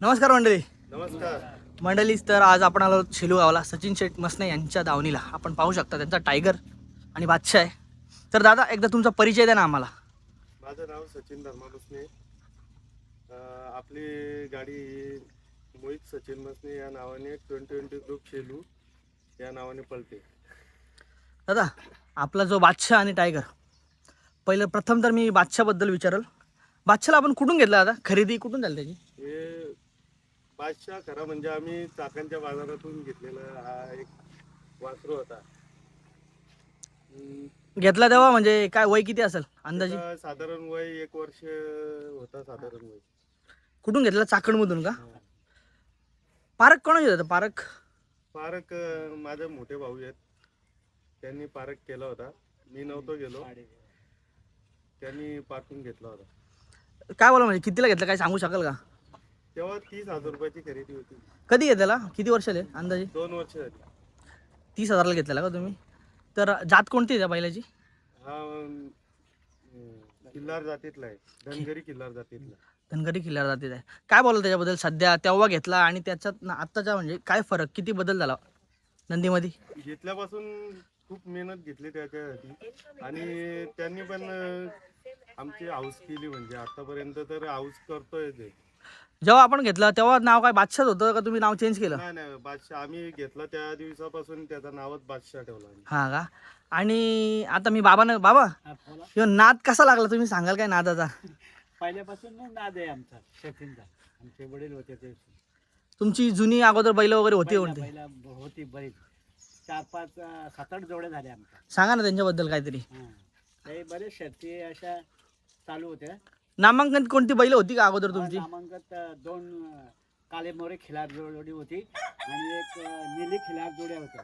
नमस्कार मंडळी. नमस्कार. मंडळीच तर आज आपण आलो शेलू गावाला सचिन शेठ मसने यांच्या दावणीला. आपण पाहू शकता त्यांचा टायगर आणि बादशाह आहे. तर दादा एकदा तुमचा परिचय द्या ना आम्हाला. माझं नाव सचिन अं, आपली गाडी ही मोहित सचिन मसने या नावाने ट्वेंटी ट्वेंटी ग्रुप शेलू या नावाने पळते. दादा आपला जो बादशाह आणि टायगर पहिलं प्रथम तर मी बादशाहबद्दल विचारल. बादशाहला आपण कुठून घेतला दादा? खरेदी कुठून झाली त्याची? हे बादशाह खरा म्हणजे आम्ही चाकणच्या बाजारातून घेतलेला हा एक वासरू होता. घेतला तेव्हा म्हणजे काय वय किती असेल अंदाजे? त्याचं साधारण वय एक वर्ष होता साधारण वय. कुठून घेतला? चाकणमधून का? पारक कोणाचे होतं? पारक पारक अं, माझे मोठे भाऊ आहेत. त्यांनी पारक केला होता. मी नव्हतो गेलो. त्यांनी पारखून घेतला होता. काय बोला म्हणजे कितीला घेतलं? काय सांगू शकाल का? तेव्हा तीस हजार रुपयाची खरेदी होती. कधी घेतलेला? किती वर्ष आले अंदाजे? दोन वर्ष झाली. तीस हजाराला घेतलेला का तुम्ही? तर जात कोणती आहे त्या बैलाची? हा अं, किल्लार जातीतला आहे. धनगरी किल्लार जातीतला. धनगरी किल्ल्यावर जाते आहे. काय बोलाल त्याच्याबद्दल? सध्या तेव्हा घेतला आणि त्याच्यात ना आत्ताच्या म्हणजे काय फरक? किती बदल झाला नंदीमध्ये? घेतल्यापासून खूप मेहनत घेतली त्याच्यासाठी. आणि त्यांनी पण अं, आमची हाऊस केली म्हणजे. आतापर्यंत तर हाऊस करतोय ते जेव्हा आपण घेतला तेव्हा नाव काय बादशाह होतं का तुम्ही नाव चेंज केलं? नाही नाही बादशाह आम्ही घेतला त्या दिवसापासून त्याचं नावच बादशाह ठेवला आम्ही. हा का? आणि आता मी बाबानं बाबा ह्यो नाद कसा लागला? तुम्ही सांगाल काय नादाचा? पहिल्यापासून मग नाद आहे आमचा शेतींचा आमचे वडील होते ते. तुमची जुनी अगोदर बैल वगैरे होती पहिला- कोणती पहिला होती बरीच चार पाच अं, सात आठ जोड्या झाल्या आमच्या. सांगा ना त्यांच्याबद्दल काहीतरी. हां. काही बरेच शर्ती अशा चालू होत्या. नामांकन कोणती बैल होती का अगोदर तुमची? नामांकन दोन काळे मोरे खिलार जो- जोडी होती आणि एक निली खिलार जोड्या होत्या.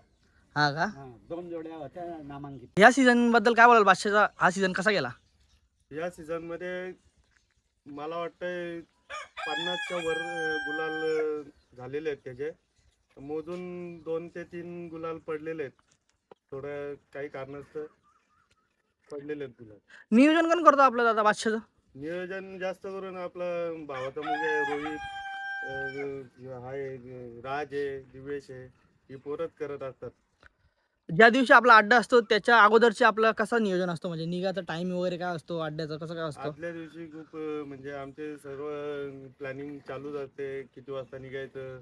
हा का? हां, दोन जोड्या होत्या नामांकित. या सीझनबद्दल काय बोलाल? बादशाहचा हा सीझन कसा गेला? या सीझनमध्ये मला वाटतंय पन्नासच्या वर अं, गुलाल अं, झालेले आहेत त्याचे. मोजून दोन ते तीन गुलाल पडलेले आहेत. थोड्या काही कारणास्तव पडलेले आहेत गुलाल. नियोजन कोण करतो आपलं दादा बादशाहचं? नियोजन जास्त करून आपलं भावाचा मुलगा आहे रोहित अं, आहे राज आहे दिवेश आहे ही पोरच करत असतात. ज्या दिवशी आपला अड्डा असतो त्याच्या अगोदरचे आपला कसा नियोजन असतो? म्हणजे निघाचा टाइम वगैरे काय असतो? अड्ड्याचा कसं काय असतो? आदल्या दिवशी खूप अं, म्हणजे आमचे सर्व प्लॅनिंग चालू जाते किती वाजता निघायचं?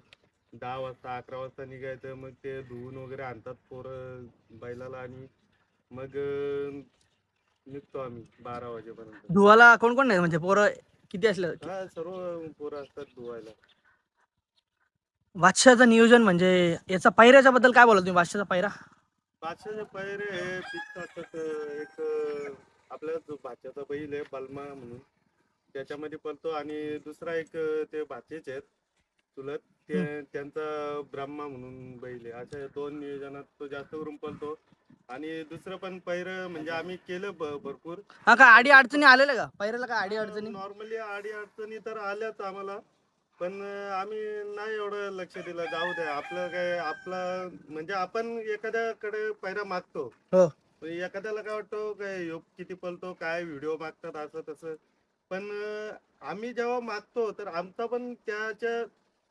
दहा वाजता अकरा वाजता निघायचं. मग ते धुवून वगैरे आणतात पोरं बैलाला आणि मग अं, निघतो आम्ही बारा वाजेपर्यंत. धुवाला कोण कोण नाही? म्हणजे पोरं किती असलं? हा सर्व पोरं असतात धुवायला. बादशाहचं नियोजन म्हणजे याचा पायऱ्याच्या बद्दल काय बोला तुम्ही? पायरा? बादशाचे पैरे हे असतात एक आपल्या जो भाच्याचा बैल आहे बलमा म्हणून. त्याच्यामध्ये पळतो आणि दुसरा एक ते भाचेच आहेत चुलत. ते त्यांचा ब्रह्मा म्हणून बैल आहे. अशा दोन नियोजनात तो जास्त करून पळतो. आणि दुसरं पण पैर म्हणजे आम्ही केलं भरपूर. हा काय आडी अडचणी आलेल्या का? पायऱ्याला काय आडी अडचणी? नॉर्मली आडी अडचणी तर आल्याच आम्हाला. पण अं, आम्ही नाही एवढं लक्ष दिलं. जाऊ द्या. आपलं काय आपलं म्हणजे आपण एखाद्याकडे पैरा मागतो. हो. पण एखाद्याला काय वाटतं काय ह्यो किती पळतो? काय व्हिडिओ मागतात? असं तसं. पण अं, आम्ही जेव्हा मागतो तर आमचा पण त्याच्या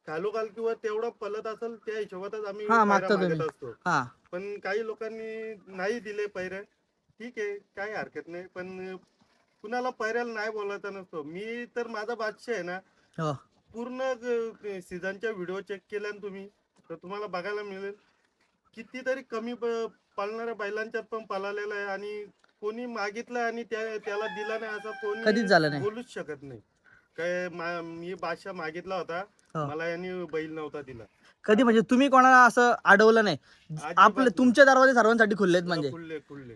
खालोखाल किंवा तेवढा पलत असेल त्या हिशोबातच आम्ही हा, मागता. असतो. हा. पण काही लोकांनी नाही दिले पैरे. ठीक आहे काही हरकत नाही. पण कुणाला पैऱ्याला नाही बोलायचा नसतो. मी तर माझा बादशाह आहे ना. हो. पूर्ण सीझनच्या व्हिडिओ चेक केल्या ना तुम्ही तर तुम्हाला बघायला मिळेल. कितीतरी कमी प- पळणाऱ्या बैलांच्यात पण पळालेला आहे आणि कोणी मागितलं आणि त्या त्याला दिला नाही असं कोणी कधीच झालं नाही. बोलूच शकत नाही. काय मा- मी बादशाह मागितला होता. हो. मला यांनी बैल नव्हता दिला. कधी म्हणजे तुम्ही कोणाला असं अडवलं नाही? आपले. तुमचे दरवाजे सर्वांसाठी खुलले आहेत म्हणजे. खुल्ले खुल्ले.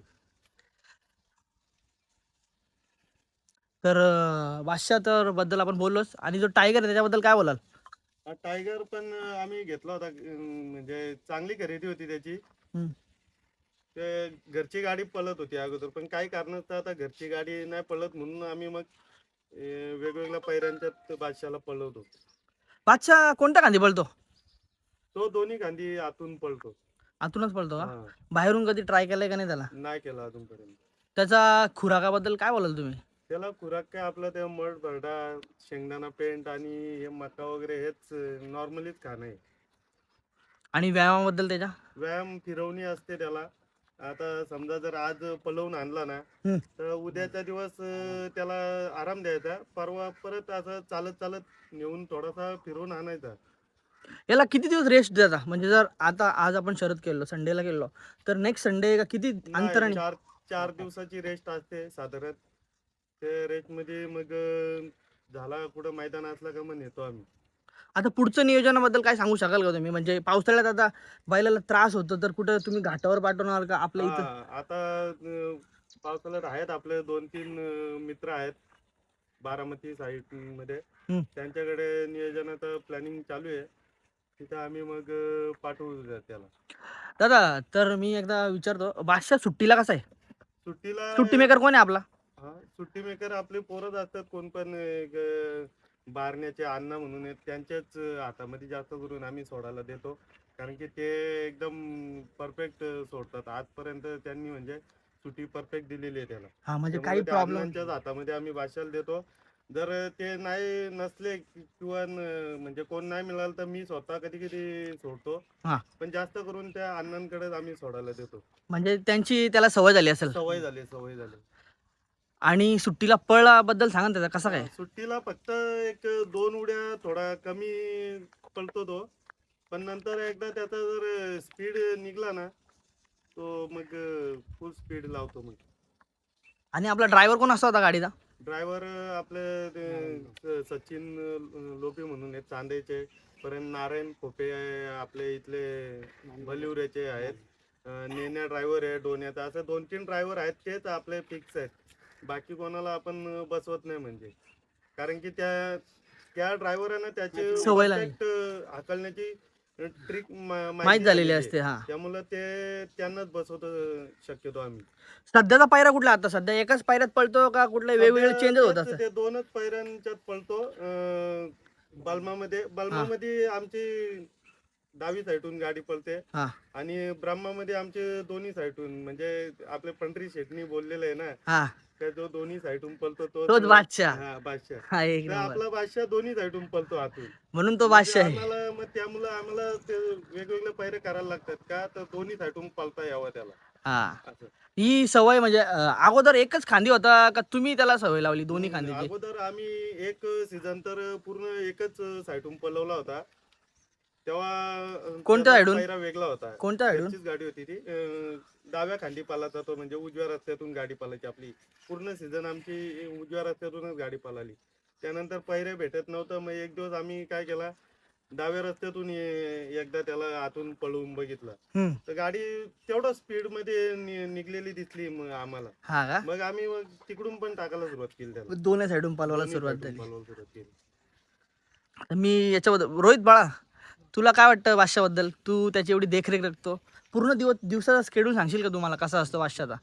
तर अं, बादशाह तर बद्दल आपण बोललोच. आणि जो टायगर आहे त्याच्याबद्दल काय बोलाल? हा टायगर पण आम्ही घेतला होता म्हणजे चांगली खरेदी होती त्याची. ते घरची गाडी पळत होती अगोदर पण काही कारणास्तव आता घरची गाडी नाही पळत म्हणून आम्ही मग वेगवेगळ्या पैऱ्यांच्यात बादशाला पळवतो बादशाह कोणत्या कांदी पळतो तो दोन्ही गांधी आतून पळतो. आतूनच पळतो का? हा, बाहेरून कधी ट्राय केलाय का नाही त्याला? नाही केला अजूनपर्यंत. त्याचा खुराकाबद्दल काय बोलाल तुम्ही? त्याला खुराक काय आपलं ते मड भरडा शेंगदाणा पेंट आणि हे मका वगैरे हेच नॉर्मलीच खाणं आहे. आणि व्यायामाबद्दल त्याच्या? व्यायाम फिरवणी असते त्याला. आता समजा जर आज पलवून आणला ना हम्म. तर उद्याचा दिवस अं, त्याला आराम द्यायचा. परवा परत असं चालत चालत नेऊन थोडासा फिरवून आणायचा. याला किती दिवस रेस्ट देता? म्हणजे जर आता आज आपण शरद केलो संडेला गेलो तर नेक्स्ट संडे का किती नाही, अंतराने चार चार दिवसाची रेस्ट असते साधारण. ते रेस्टमध्ये मग अं, झाला कुठं मैदान असला का मग नेतो आम्ही. आता पुढचं नियोजनाबद्दल काय सांगू शकाल का तुम्ही? म्हणजे पावसाळ्यात आता बैलाला त्रास होतो तर कुठं तुम्ही घाटावर पाठवणार का आपल्या इथं? हा, आता अं, पावसाळ्यात आहेत आपले दोन तीन अं, मित्र आहेत. बारामती साईडमध्ये हम्म. त्यांच्याकडे नियोजनाचं प्लॅनिंग चालू आहे. तिथं आम्ही मग अं, पाठवू त्याला. दादा तर मी एकदा विचारतो बादशाह सुट्टीला कसा आहे? सुट्टीला सुट्टी मेकर कोण आहे आपला? हा सुट्टी मेकर आपले पोरच असतात कोण पण एक, अं, बारण्याचे अण्णा म्हणून आहेत त्यांच्याच अं, हातामध्ये जास्त करून आम्ही सोडायला देतो. कारण की ते एकदम परफेक्ट सोडतात. आजपर्यंत त्यांनी म्हणजे सुट्टी परफेक्ट दिलेली आहे त्याला. हा म्हणजे त्यामुळे काही त्या प्रॉब्लेम अण्णांच्याच हातामध्ये आम्ही भाषाला देतो. जर ते नाही नसले किंवा न- म्हणजे कोण नाही मिळालं तर मी स्वतः कधी कधी सोडतो. हा. पण जास्त करून त्या अण्णांकडेच आम्ही सोडायला देतो. म्हणजे त्यांची त्याला सवय झाली असेल? सवय झाली सवय झाली. आणि सुट्टीला पळाबद्दल सांगा ना त्याचा कसा काय? सुट्टीला फक्त एक दोन उड्या थोडा कमी पळतो तो. पण नंतर एकदा त्याचा जर स्पीड निघला ना तो मग फुल स्पीड लावतो मग. आणि आपला ड्रायव्हर कोण असतो होता गाडीचा? ड्रायव्हर आपले सचिन लोपे म्हणून आहेत चांदेचे. परत नारायण खोपे आहे, आपले इथले बलिवऱ्याचे आहेत. नेण्या ड्रायव्हर आहे डोण्याचा. असं दोन तीन ड्रायव्हर आहेत तेच आपले फिक्स आहेत. बाकी कोणाला आपण बसवत नाही म्हणजे. कारण की त्या त्या ड्रायव्हरांना त्याची हाकलण्याची ट्रिक माहीत झालेली असते हा. त्यामुळं ते त्यांनाच बसवतो शक्यतो आम्ही. सध्याचा पायरा कुठला आता? सध्या एकाच पायऱ्यात पळतो का कुठल्या वेगवेगळे चेंजेस होत असतात? ते दोनच पैऱ्यांच्यात पळतो. बलमामध्ये बलमामध्ये आमची डावी साईडून गाडी पळते. आणि ब्रह्मामध्ये आमचे दोन्ही साईडून म्हणजे आपले पंढरी शेटणी बोललेलं आहे ना का जो दोन्ही साईडून पळतो तो तोच बादशाह. हा बादशाह. हा एक तर नंबर. आपला बादशाह दोन्ही साईडून पळतो आतून. म्हणून तो बादशाह आहे. आम्हाला मग त्यामुळं आम्हाला ते वेगवेगळे पैरे करायला लागतात का? तर दोन्ही साईडून पळता यावं त्याला. हा. असं. ही सवय म्हणजे अं, अगोदर एकच खांदी होता का तुम्ही त्याला सवय लावली दोन्ही खांदीची? अगोदर आम्ही एक सीझन तर पूर्ण एकच साईडून पलवला होता. तेव्हा कोणत्या त्याचा side पायरा वेगळा होता. कोणत्या side त्यांचीच गाडी होती ती. अं, डाव्या खांदी पालाचा तो म्हणजे उजव्या रस्त्यातून गाडी पालायची आपली. पूर्ण सीझन आमची उजव्या रस्त्यातूनच गाडी पालाली. त्यानंतर पैरे भेटत नव्हतं. मग एक दिवस आम्ही काय केला डाव्या रस्त्यातून ए- एकदा त्याला आतून पळवून बघितलं. हम्म. तर गाडी तेवढं स्पीडमध्ये नि- निघलेली दिसली मग आम्हाला. हा का? मग आम्ही मग तिकडून पण टाकायला सुरुवात केली त्याला. दोन्ही साईडून पळवायला दोन्ही सुरुवात झाली. पळवायला सुरुवात केली. मी याच्याबद्दल रोहित बाळा तुला काय वाटतं बादशाबद्दल तू त्याची एवढी देखरेख रखतो पूर्ण दिवस दिवसाचा स्केड्यूल सांगशील का तुम्हाला कसा असतो बादशाचा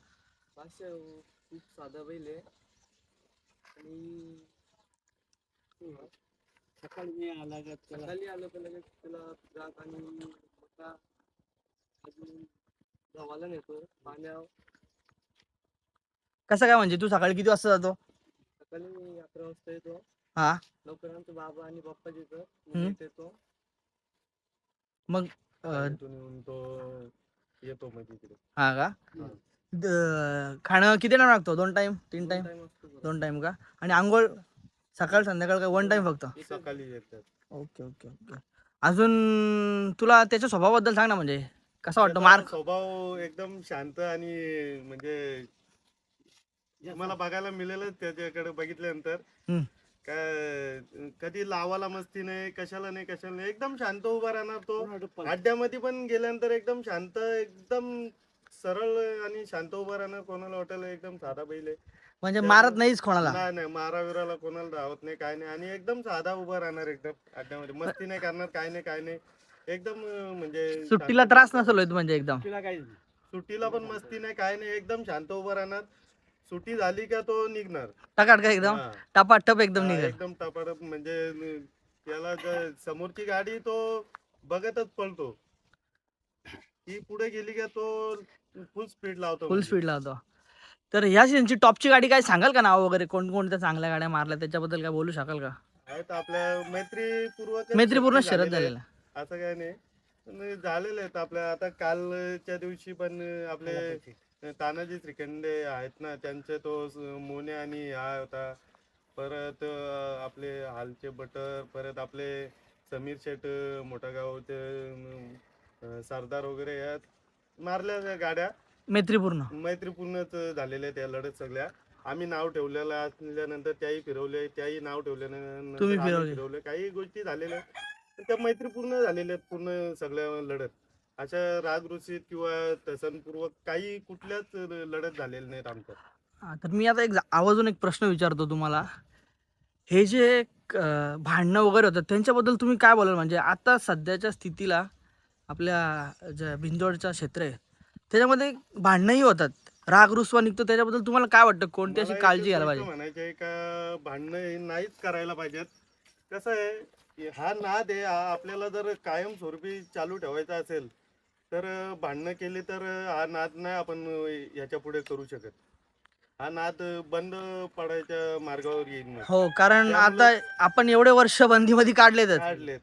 भाषा खूप साधा बैल आहे. आणि सकाळी आला का सकाळी आलं लगेच त्याला जात आणि मका अजून गव्हाला नेतो पाण्यावर. कसं काय म्हणजे? तू सकाळी किती वाजता जातो? सकाळी मी अकरा वाजता येतो. हा. लवकर आमचं बाबा आणि. मी लेट येतो मग अं, तिथून येऊन तो येतो मग हा का? द- खाणं किती टाइम लागतो? दोन टाइम तीन टाइम टाइम असतो बरं. दोन टाइम का? आणि आंघोळ सकाळ संध्याकाळ का वन टाइम फक्त? सकाळी येतात ओके ओके ओके अजून तुला त्याच्या स्वभावाबद्दल सांग ना म्हणजे. कसा वाटतो? त्याचा मार्क स्वभाव एकदम शांत आणि म्हणजे तुम्हाला बघायला मिळेलच त्याच्याकडे बघितल्यानंतर. हम्म. काय कधी लावाला मस्ती नाही कशाला नाही कशाला नाही. एकदम शांत उभा राहणार तो. अड्ड्यामध्ये पण गेल्यानंतर एकदम शांत एकदम सरळ आणि शांत उभा राहणार कोणाला वाटेल एकदम साधा बैल आहे. म्हणजे मारत नाहीच कोणाला? नाही नाही मारा विराला कोणाला धावत नाही काय नाही. आणि एकदम साधा उभा राहणार एकदम अड्ड्यामध्ये. मस्ती नाही करणार काय नाही काय नाही. एकदम म्हणजे सुट्टीला त्रास नसेल होत म्हणजे एकदम. सुट्टीला पण मस्ती नाही काय नाही. एकदम शांत उभा राहणार. सुट्टी झाली का तो निघणार. टकाट का एकदम? हा. टपाटप एकदम हा, निघेल. एकदम टपाटप म्हणजे न- त्याला ज- समोरची गाडी तो बघतच पळतो. ती पुढे गेली का तो फुल स्पीड लावतो फुल म्हणजे. स्पीड लावतो. तर ह्या सीझनची टॉपची गाडी काय सांगाल का नाव वगैरे? कोणकोणत्या चांगल्या गाड्या मारल्या? त्याच्याबद्दल काय बोलू शकाल का? आहेत आपल्या मैत्रीपूर्वक मैत्रीपूर्ण शरद झालेला असं काय नाही. पण झालेले आहेत आपल्या आता कालच्या दिवशी पण आपले तानाजी श्रीखंडे आहेत ना त्यांचे तो मोने आणि हा होता. परत आपले हालचे बटर परत आपले समीर शेट मोठा गावचे सरदार वगैरे यात मारल्या गाड्या. मैत्रीपूर्ण. मैत्रीपूर्णच झालेल्या त्या लढत सगळ्या. आम्ही नाव ठेवलेलं असल्यानंतर त्याही फिरवले त्याही नाव ठेवल्यानंतर फिरवले. काही गोष्टी झालेल्या त्या मैत्रीपूर्ण झालेल्या आहेत पूर्ण सगळ्या लढत. अशा रागरुषीत किंवा तसनपूर्वक काही कुठल्याच लढत झालेल्या नाहीत आमच्या हा, तर मी आता एक जा- आवाजून एक प्रश्न विचारतो तुम्हाला. हे जे अं, भांडणं वगैरे होतात त्यांच्याबद्दल तुम्ही काय बोलाल? म्हणजे आता सध्याच्या स्थितीला आपल्या ज्या भिंजोडचं क्षेत्र आहे त्याच्यामध्ये भांडणंही होतात. राग रुसवा निघतो त्याच्याबद्दल तुम्हाला काय वाटतं? कोणती अशी मला काळजी घ्यायला गोष्ट पाहिजे? म्हणायचं आहे का भांडणं हे नाहीच करायला पाहिजेत. कसं आहे की हा नाद आहे हा आपल्याला जर कायमस्वरूपी चालू ठेवायचा असेल तर भांडणं केली तर हा नाद नाही आपण याच्यापुढे करू शकत. हा नाद बंद पडायच्या मार्गावर येईल मग. हो कारण आता आपण एवढे वर्ष बंदीमध्ये काढले काढलेत.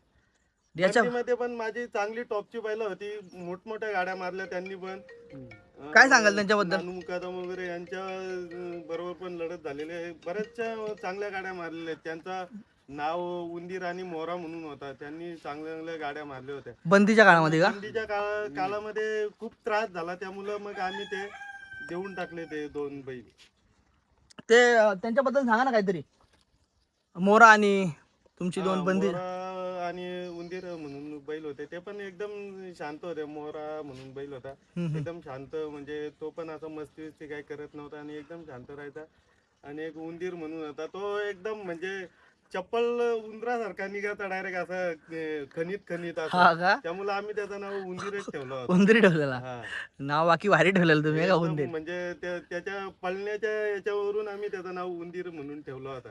याच्या मध्ये पण माझी चांगली टॉपची बैल होती. मोठमोठ्या गाड्या मारल्या त्यांनी पण. अं, काय सांगाल त्यांच्याबद्दल? नानू मुकादम वगैरे यांच्या अं, बरोबर पण लढत झालेली आहे. बऱ्याचशा चांगल्या गाड्या मारलेल्या आहेत. त्यांचा नाव उंदीर आणि मोरा म्हणून होता. त्यांनी चांगल्या चांगल्या गाड्या मारल्या होत्या. बंदीच्या काळामध्ये का? थंडीच्या काळा काळामध्ये खूप त्रास झाला. त्यामुळं मग आम्ही ते देऊन टाकले ते दोन बैल. ते अं, त्यांच्याबद्दल सांगा ना काहीतरी. मोरा आणि तुमची दोन हा, बंदी. मोरा आणि उंदीर म्हणून बैल होते. ते पण एकदम शांत होते. मोरा म्हणून बैल होता. एकदम शांत म्हणजे तो पण असं मस्ती बिस्ती काही करत नव्हता आणि एकदम शांत राहायचा. आणि एक उंदीर म्हणून होता. तो एकदम म्हणजे चप्पल उंदरासारखा निघायचा डायरेक्ट असं खनित खनित हा का? त्यामुळे आम्ही त्याचं नाव उंदीरच ठेवलं होतं. उंदरी ठेवलेला. हा. नाव बाकी भारी ठेवलेलं तुम्ही का उंदीर? म्हणजे त्या- त्याच्या पळण्याच्या याच्यावरून आम्ही त्याचं नाव उंदीर म्हणून ठेवलं होता.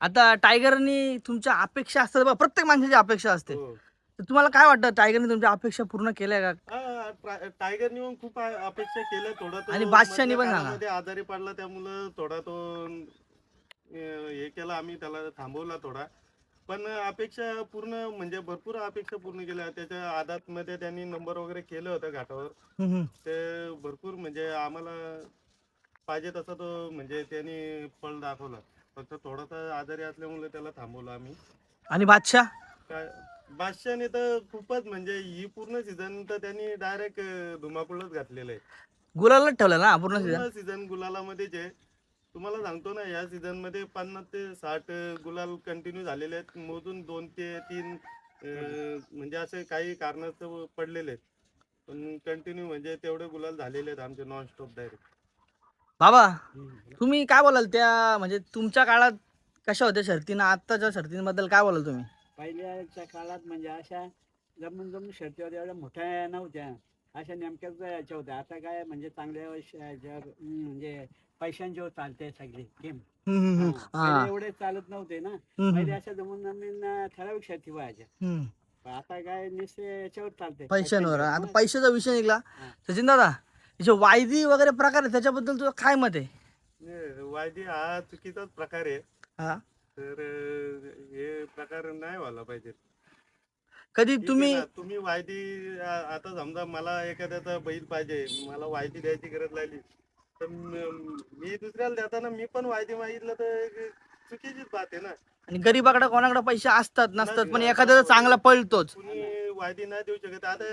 आता टायगरनी तुमच्या अपेक्षा असतात बघा, प्रत्येक माणसाची अपेक्षा असते. हो. तर तुम्हाला काय वाटतं टायगरने तुमच्या अपेक्षा पूर्ण केल्या का? हा, ट्रा- टायगरनी पण खूप आ- अपेक्षा केल्या थोडा तो आणि बादशाहनी मधल्या पण सांगा. काळामध्ये आजारी पडला त्यामुळं थोडा तो हे केला आम्ही त्याला थांबवला थोडा. पण अपेक्षा पूर्ण म्हणजे भरपूर अपेक्षा पूर्ण केल्या. त्याच्या आदात मध्ये त्यांनी नंबर वगैरे केलं होतं घाटावर. ते भरपूर म्हणजे आम्हाला पाहिजे तसा तो म्हणजे त्यांनी फळ दाखवला. फक्त थोडासा आजारी असल्यामुळे त्याला थांबवलं आम्ही. आणि बादशाह? काय बादशाहने तर खूपच म्हणजे ही पूर्ण सीझन तर त्यांनी डायरेक्ट धुमाकूळच घातलेलं आहे. गुलालच ठेवलं ना पूर्ण सीझन सीझन गुलालामध्येच आहे. तुम्हाला सांगतो ना या सीझनमध्ये पन्नास ते साठ गुलाल कंटिन्यू झालेले आहेत. मोजून दोन ते तीन अं, म्हणजे असे काही कारणास्तव पडलेले आहेत. पण कंटिन्यू म्हणजे तेवढे गुलाल झालेले आहेत आमचे नॉन स्टॉप डायरेक्ट बाबा तुम्ही काय बोलाल त्या म्हणजे तुमच्या काळात कशा होत्या शर्तीनं आत्ताच्या शर्तींबद्दल काय बोलाल तुम्ही? पहिल्याच्या काळात म्हणजे अशा जमून जमून शर्ती होत्या एवढ्या मोठ्या नव्हत्या. अशा नेमक्याच याच्या होत्या. आता काय म्हणजे चांगल्या श- ज्या, हम्म, म्हणजे पैशांच्यावर चालते सगळे गेम हम्म. एवढे चालत नव्हते ना. हम्म, पहिले हम्म, अशा जमून जमून ठराविक शर्ती व्हायच्या. हम्म. पण आता काय नुसते याच्यावर चालते पैशांवर. आता. पैशाचा विषय निघला. हा. सचिन दादा जे वायदी वगैरे प्रकार आहे त्याच्याबद्दल तुझं काय मत आहे? वायदी हा चुकीचाच प्रकार आहे. हा. तर अं, हे प्रकार नाही व्हायला पाहिजे. कधी ठीक आहे तुम्ही ना, तुम्ही वायदी आ- आता समजा मला एखाद्याचा बैल पाहिजे मला वायदी द्यायची गरज लागली तर म- मी दुसऱ्याला देताना मी पण वायदी मागितलं तर चुकीचीच बात आहे ना. आणि गरीबाकडे कोणाकडे पैसे असतात नसतात पण एखाद्याचा चांगला पळतोच. कुणी वायदी नाही देऊ शकत. आता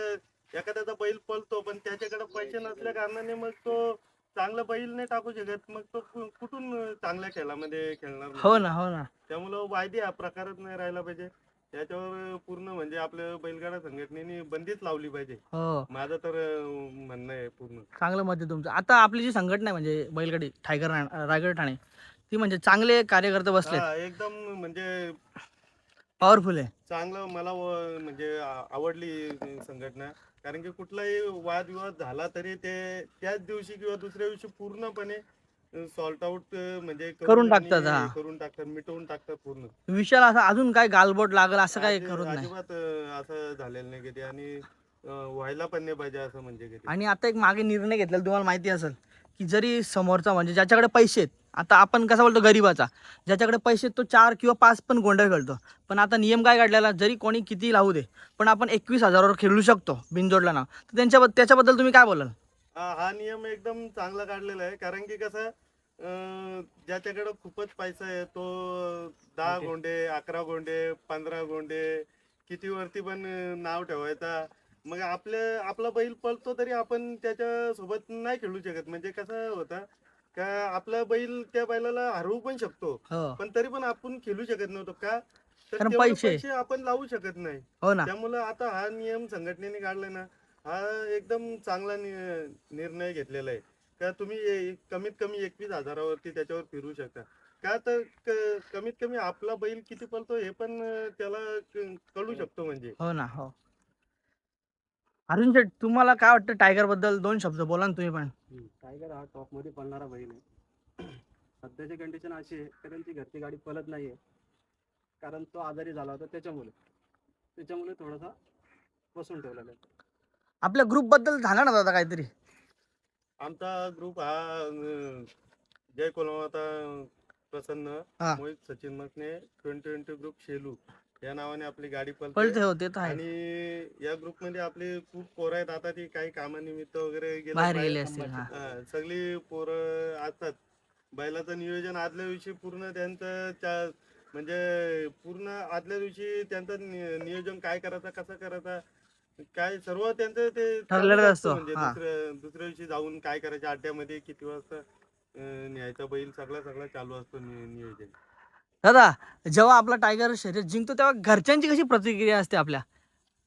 एखाद्याचा बैल पळतो पण त्याच्याकडे पैसे नसल्या कारणाने मग तो चांगला बैल नाही टाकू शकत. मग तो कु- कुठून चांगल्या खेळामध्ये खेळणार? हो? ना हो ना. त्यामुळं वायदी हा प्रकारच नाही राहिला पाहिजे. त्याच्यावर पूर्ण म्हणजे आपल्या बैलगाडा संघटनेने बंदीच लावली पाहिजे. हो. माझं तर अं, म्हणणं आहे पूर्ण. चांगलं मत आहे तुमचं. आता आपली जी संघटना आहे म्हणजे बैलगाडी टायगर रा- रायगड ठाणे ती म्हणजे चांगले कार्यकर्ते बसले हा, एकदम म्हणजे पॉवरफुल आहे. चांगलं मला व- म्हणजे आ- आवडली संघटना. कारण की कुठलाही वादविवाद झाला तरी ते त्याच दिवशी किंवा दुसऱ्या दिवशी पूर्णपणे सॉल्ट आउट म्हणजे करून आणि टाकतात, हा. करून टाकतात मिटवून टाकतात पूर्ण. विषयाला असं अजून काय गालबोट लागल असं काही करत नाही. अजिबात अं, असं झालेलं नाही कधी आणि अं, व्हायला पण नाही पाहिजे असं म्हणजे कधी. आणि आता एक मागे निर्णय घेतलेला तुम्हाला माहिती असेल की जरी समोरचा म्हणजे ज्याच्याकडे पैसे आहेत आता आपण कसं बोलतो गरीबाचा ज्याच्याकडे पैसे आहेत तो चार किंवा पाच पण गोंडे खेळतो. पण आता नियम काय काढलेला जरी कोणी किती लावू दे पण आपण एकवीस हजारावर खेळू शकतो बिनजोडला नाव. तर त्यांच्या त्याच्याबद्दल तुम्ही काय बोलाल? हा हा नियम एकदम चांगला काढलेला आहे कारण की कसं ज्याच्याकडे खूपच पैसा आहे तो दहा गोंडे अकरा गोंडे पंधरा गोंडे किती वरती पण नाव ठेवायचा. मग आपले आपला बैल पळतो तरी आपण त्याच्या सोबत नाही खेळू शकत. म्हणजे कसं होतं का आपला बैल त्या बैलाला हरवू पण शकतो हो. पण तरी पण आपण खेळू शकत नव्हतो का? तर कारण तेवढे पैसे. पैसे आपण लावू शकत नाही. हो ना. त्यामुळं आता हा नियम संघटनेने काढलाय ना हा एकदम चांगला नि- निर्णय घेतलेला आहे. का तुम्ही ए- कमीत कमी एकवीस हजारावरती त्याच्यावर फिरू शकता. का तर क- कमीत कमी आपला बैल किती पळतो हे पण अं, त्याला क- कळू शकतो म्हणजे. हो ना हो. अर्जुन शेठ तुम्हाला काय वाटतं टायगरबद्दल? दोन शब्द बोला ना तुम्ही पण. टायगर हा टॉपमध्ये पळणारा बैल आहे. सध्याची कंडिशन अशी आहे का त्यांची घरची गाडी पळत नाहीये. कारण तो आजारी झाला होता त्याच्यामुळे. त्याच्यामुळे थोडासा बसून ठेवलेला आहे. आपल्या ग्रुपबद्दल सांगा ना दादा काहीतरी? आमचा ग्रुप हा अं, जय कोलमाता प्रसन्न हा. मोहित सचिन मकने ट्वेंटी ट्वेंटी ग्रुप शेलू. या नावाने आपली गाडी पळते पळते हो ते तर आहे. आणि या ग्रुपमध्ये आपले खूप पोरं आहेत. आता ती काही कामानिमित्त वगैरे गेले बाहेर बाहेर. गेले असतील हा. हा, सगळी पोरं असतात. बैलाचं नियोजन आदल्या दिवशी पूर्ण त्यांचं त्या- म्हणजे पूर्ण आदल्या दिवशी त्यांचं नि- नियोजन काय करायचं कसं करायचं काय सर्व त्यांचं ते ठरलेलं चालूच असतं, म्हणजे हा. दुसऱ्या दुसऱ्या दिवशी जाऊन काय करायचं अड्ड्यामध्ये किती वाजता अं, न्यायचा बैल सगळं सगळं चालू असतं नि- नियोजन. दादा जेव्हा आपला टायगर शर्यत जिंकतो तेव्हा घरच्यांची कशी प्रतिक्रिया असते आपल्या?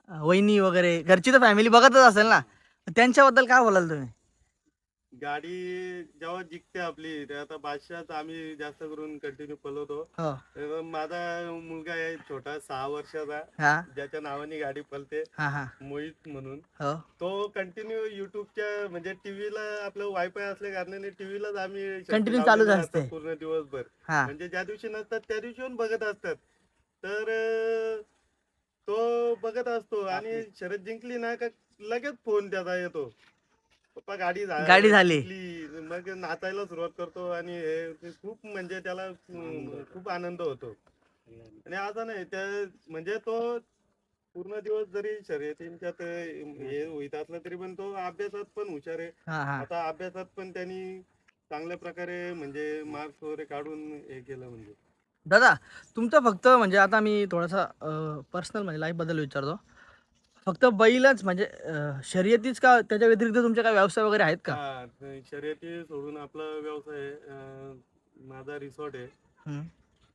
अं, वहिनी वगैरे घरची तर फॅमिली बघतच असेल ना? त्यांच्याबद्दल काय बोलाल तुम्ही? गाडी जेव्हा जिंकते आपली ते आता बादशाच आम्ही जास्त करून कंटिन्यू पळवतो. हो. तर माझा मुलगा आहे छोटा सहा वर्षाचा. हा. ज्याच्या नावाने गाडी पळते. हा हा. मोहित म्हणून. हो. तो कंटिन्यू युट्यूबच्या म्हणजे टीव्हीला आपलं वायफाय असल्या कारणाने टीव्हीलाच आम्ही Continue लावलेले चालूच असतात असते. पूर्ण दिवसभर. हा. म्हणजे ज्या दिवशी नसतात त्या दिवशी पण बघत असतात. तर अं, तो बघत असतो. आणि शरद जिंकली ना का लगेच फोन त्याचा येतो. पप्पा गाडी झा- गाडी झाली. मग नाचायला सुरुवात करतो आणि हे ते खूप म्हणजे त्याला अं, खूप आनंद होतो. आणि असं नाही त्या म्हणजे तो पूर्ण दिवस जरी शर्यतींच्यात अं, हे होईत असला तरी पण तो अभ्यासात पण हुशार आहे. हा हा. आता अभ्यासात पण त्यांनी चांगल्या प्रकारे म्हणजे मार्क्स वगैरे काढून हे केलं म्हणजे. दादा तुमचं फक्त म्हणजे आता मी थोडासा पर्सनल म्हणजे लाईफबद्दल विचारतो. फक्त बैलच म्हणजे अं, शर्यतीच का त्याच्या व्यतिरिक्त तुमचे काय व्यवसाय वगैरे आहेत का? हा, ते शर्यती सोडून आपला व्यवसाय आहे. अं, माझा रिसॉर्ट आहे. हम्म.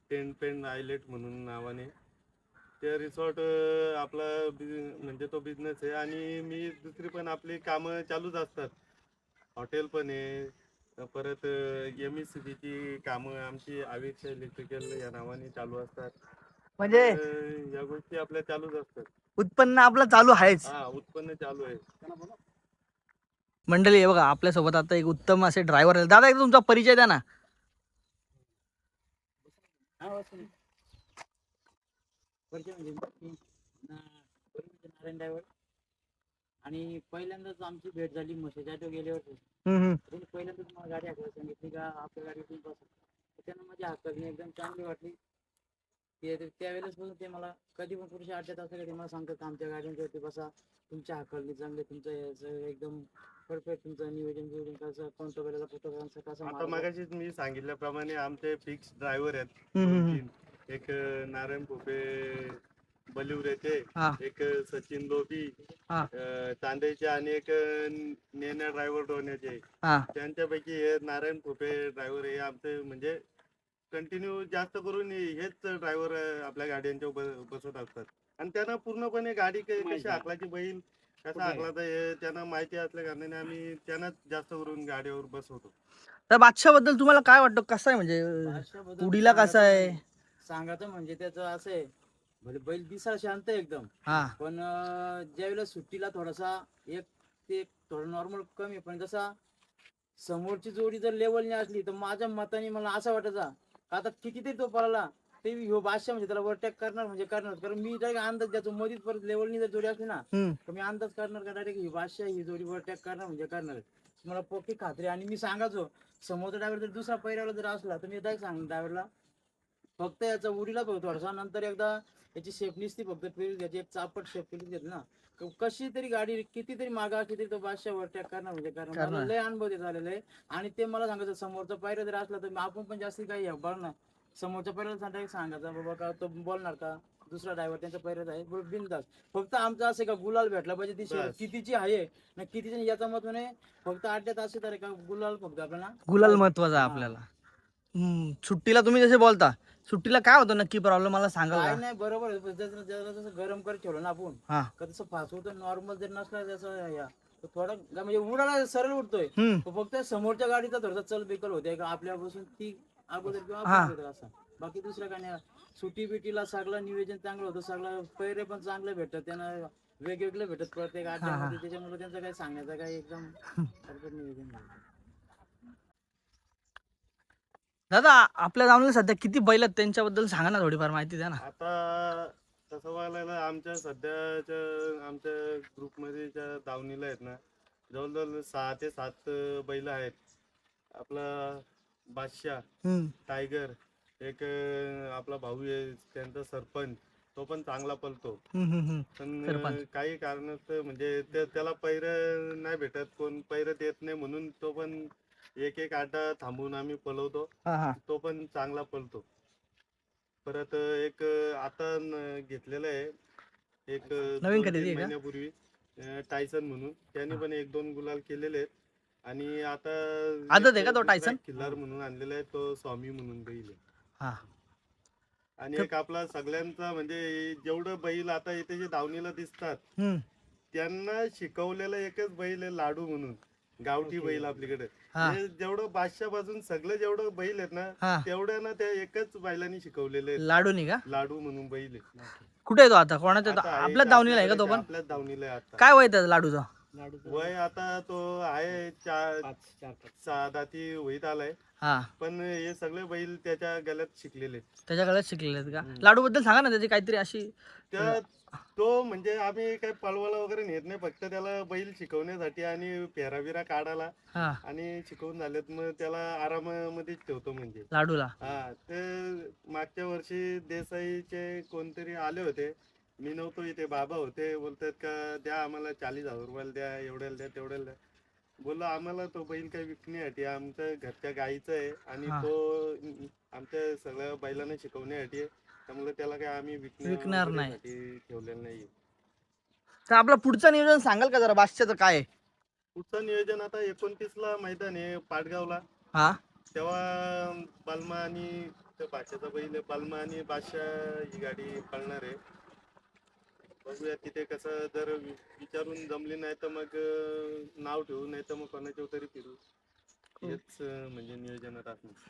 टेंट पेंट आयलेट म्हणून नावाने. ते रिसॉर्ट आपला म्हणजे तो बिझनेस आहे. आणि मी दुसरी पण आपली कामं चालूच असतात. हॉटेल पण आहे. परत एम एस सी बीची कामं आमची आविर्ष इलेक्ट्रिकल या नावाने चालू असतात. म्हणजे या गोष्टी आपल्या चालूच असतात. उत्पन्न आपलं चालू आहेच. हा उत्पन्न चालू आहे. मंडळी हे बघा आपल्यासोबत आता एक उत्तम असे ड्रायव्हर आहे दादा एकदा तुमचा परिचय द्या ना. हा म्हणजे नारायण ड्रायव्हर आणि पहिल्यांदाच आमची भेट झाली म्हशीच्या हम्म, हम्म. त्यांनी पहिल्यांदाच मला गाडी हाकवायला सांगितली का आपल्या गाडीतून बसा त्याच्यानं माझी हाकलणी एकदम चांगली वाटली. ते ते- त्यावेळेस पासून ते मला कधी पण पुरुष अड्ड्यात असलं कधी मला सांगतात आमच्या गाड्यांवरती बसा तुमच्या हाकलणी चांगली तुमचं एकदम परफेक्ट तुमचं नियोजन बियोजन कसं कोणत्या वेळेला कसं आता. मगाशीच मी सांगितल्याप्रमाणे आमचे फिक्स ड्रायव्हर आहेत तीन एक नारायण भोपे बलिवरेचे हा. एक सचिन लोबी हा. अं, चांदेचे आणि एक नेण्या ड्रायव्हर डोण्याचे हा त्यांच्यापैकी हे नारायण भोपे ड्रायव्हर हे आमचे म्हणजे कंटिन्यू जास्त करून हेच ड्रायव्हर आपल्या गाड्यांच्या बसत असतात. आणि त्यांना पूर्णपणे गाडी क- कशी. हाकलाची बैल कसा? हाकलाचा हे त्यांना माहिती असल्या कारणाने आम्ही त्यांनाच जास्त करून गाडीवर बसवतो. तर बादशाहबद्दल तुम्हाला काय वाटतं? कसं आहे म्हणजे उडीला कसं आहे? म्हणजे- सांगायचं म्हणजे त्याचं असं आहे. भले बैल दिसा शांत आहे एकदम. हा. पण ज्यावेळेला सुट्टीला थोडासा एक ते थोडं नॉर्मल कमी पण जसा समोरची जोडी जर लेवलने असली तर माझ्या मताने मला असं वाटायचा का आता कितीतरी तो पळाला ते ह्यो बादशाह म्हणजे त्याला ओव्हरटेक करणार म्हणजे करणार. कारण मी डायरेक्ट अंदाज द्यायचो मधीच परत लेवलनी जर जोडी असली ना हम्म. तर मी अंदाज करणार का डायरेक्ट ही बादशाह ही जोडी ओव्हरटेक करणार म्हणजे करणार. मला पोकी खात्री आणि मी सांगायचो समोरचा ड्रायव्हर जर दुसरा पैराला जर असला तर मी एकदा सांग ड्रायव्हरला फक्त याचा उडीला बघ थोडासा नंतर एकदा याची शेप निसती फक्त फिरून घ्यायची एक चापट शेप फिरून घेतली ना. क- कशी तरी गाडी कितीतरी मागा किती तो बादशाह ओव्हरटेक करणार म्हणजे मला करणार. लय अनुभव ते झालेले. आहे आणि ते मला सांगायचं समोरचा पायरा जर असला तर आपण पण जास्ती काही हे बघ ना समोरच्या पैराला डायरेक्ट सांगायचा बाबा का तो बोलणार का? दुसरा ड्रायव्हर त्यांचा पैराच आहे. बरोबर बिनधास्त फक्त आमचं असं का गुलाल भेटला पाहिजे ती बस. कितीची आहे ना कितीची याचा मत म्हणे फक्त आठ असे तर का गुलाल फक्त आपल्याला. गुलाल महत्त्वाचा आहे हा. आपल्याला. हम्म, सुट्टीला तुम्ही जसे बोलता? सुट्टीला काय होतं नक्की प्रॉब्लेम मला काय का? नाही बरोबर आहे. जसं जसं जसं गरम करत ठेवलं ना आपण हा. का तसं फास्ट होतं नॉर्मल जर नसला जसं या. थोडा गा- म्हणजे उडाला सरळ उडतोय हम्म. पण फक्त समोरच्या गाडीचा थोडासा चल बिकल होते. का आपल्यापासून ती अगोदर किंवा हा. आपण असं. बाकी दुसरं काय नाही. सुटी बिटीला सगळं नियोजन चांगलं होतं. सगळं पैरे पण चांगले भेटतात. त्यांना वेगवेगळे भेटत प्रत्येक त्याच्यामुळे त्यांचं काही सांगायचं काही एकदम नियोजन झालं. दादा आपल्या जाऊन सध्या किती बैल आहेत त्यांच्याबद्दल सांगा ना थोडीफार माहिती द्या ना आता तसं बघायला गेलं आमच्या सध्याच्या आमच्या ग्रुपमध्ये ज्या दावणीला आहेत ना जवळजवळ सहा ते सात बैल आहेत आपला बादशाह हम्म टायगर एक अं, आपला भाऊ आहे त्यांचा सरपंच तो पण चांगला पलतो हम्म, हम्म, हम्म. पण सरपंच. काही कारणास्तव म्हणजे ते- त्याला पैर नाही भेटत कोण पैर देत नाही म्हणून तो पण एक एक आटा थांबून आम्ही पलवतो. हा हा. तो पण चांगला पलतो. परत एक आता न- घेतलेलं आहे. एक नवीन दोन खरेदी तीन का? महिन्यापूर्वी टायसन म्हणून. त्याने पण एक दोन गुलाल केलेले आहेत. आणि आता आदत आहे एक का तो दुसरा टायसन? खिल्लार म्हणून आणलेला आहे. तो स्वामी म्हणून बैल आहे. हा. आणि एक आपला सगळ्यांचा म्हणजे जेवढं बैल आता इथे जे दावणीला दिसतात हम्म. त्यांना शिकवलेलं एकच बैल आहे लाडू म्हणून. गावठी बैल आपल्याकडे. हा हे जेवढं बादशाहपासून सगळं जेवढं बैल आहेत ना तेवढ्या ना त्या एकच बैलांनी शिकवलेले आहेत. लाडूनी का लाडू म्हणून बैल आहे. कुठे आहे तो आता कोणाच्या आता आहे आपल्याच दावणीला आहे का तो? पण आपल्याच दावणीला आहे आता काय वय त्याचं लाडूचं लाडूचं वय आता तो आहे चार सहा दाती वहीत आलाय हा पण हे सगळे बैल त्याच्या गल्यात शिकलेले आहेत. त्याच्याकडे शिकलेले आहेत का. लाडू बद्दल सांगा ना त्याची काहीतरी अशी त्या तो म्हणजे आम्ही काही पळवायला वगैरे नेत नाही फक्त त्याला बैल शिकवण्यासाठी आणि फेराबिरा काढायला हा. आणि शिकवून झालेत. मग त्याला आरामामध्येच ठेवतो म्हणजे. लाडूला. हा ते मागच्या वर्षी देसाईचे कोणतरी आले होते. मी नव्हतो इथे बाबा होते. बोलतात का द्या आम्हाला चाळीस हजार रुपयाला द्या एवढ्याला द्या तेवढ्याला द्या. बोललो आम्हाला तो बैल काही विकण्यासाठी. आमच्या घरच्या गाईचा आहे आणि हा. तो आमच्या सगळ्या बैलांना शिकवण्यासाठी आहे त्यामुळे त्याला काय आम्ही विकणार नाही. ठेवलेलं नाही तर आपलं पुढचं नियोजन सांगाल का जरा? बादशाचं काय आहे? पुढचं नियोजन आता एकोणतीस ला मैदान आहे पाटगावला. हा. तेव्हा बालमा आणि त्या बादशाचा बैल आहे. बालमा आणि बादशाह ही गाडी पळणार आहे. बघूया तिथे कसं जर वि- विचारून जमली नाही तर मग अं, नाव ठेवू नाही तर मग कोणाच्या तरी फिरू. हेच अं, म्हणजे नियोजनात असणार.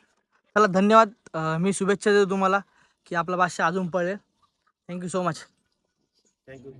चला धन्यवाद. अं, मी शुभेच्छा देतो तुम्हाला. की आपला बादशाह अजून पळेल थँक्यू सो मच थँक्यू